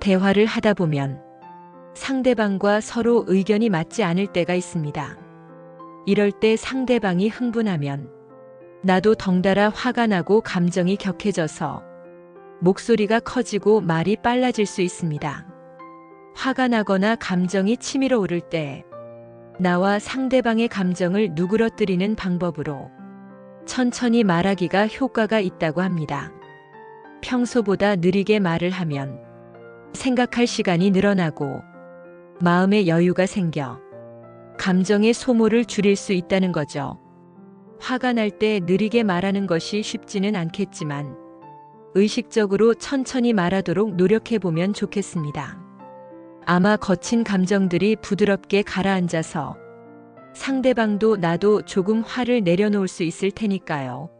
대화를 하다 보면 상대방과 서로 의견이 맞지 않을 때가 있습니다. 이럴 때 상대방이 흥분하면 나도 덩달아 화가 나고 감정이 격해져서 목소리가 커지고 말이 빨라질 수 있습니다. 화가 나거나 감정이 치밀어 오를 때 나와 상대방의 감정을 누그러뜨리는 방법으로 천천히 말하기가 효과가 있다고 합니다. 평소보다 느리게 말을 하면 생각할 시간이 늘어나고 마음의 여유가 생겨 감정의 소모를 줄일 수 있다는 거죠. 화가 날 때 느리게 말하는 것이 쉽지는 않겠지만 의식적으로 천천히 말하도록 노력해 보면 좋겠습니다. 아마 거친 감정들이 부드럽게 가라앉아서 상대방도 나도 조금 화를 내려놓을 수 있을 테니까요.